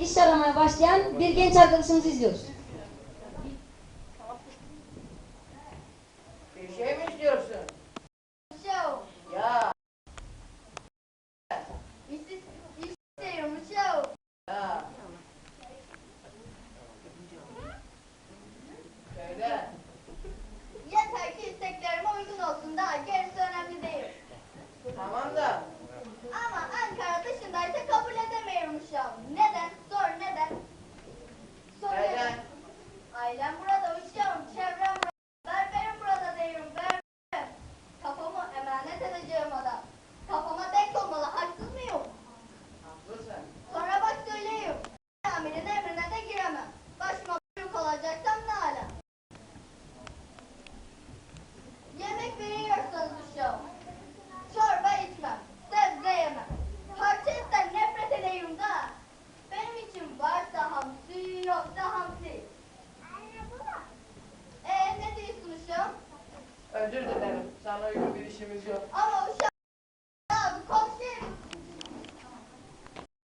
iş aramaya başlayan bir genç arkadaşımızı izliyoruz. Bir şey mi istiyorsun? Show. Ya, İşte, istiyorum show. ya. Söyle. Yeter ki isteklerime uygun olsun daha gerisi önemli değil. Tamam da. Bye then. Özür dilerim. Sana uygun bir işimiz yok. Ama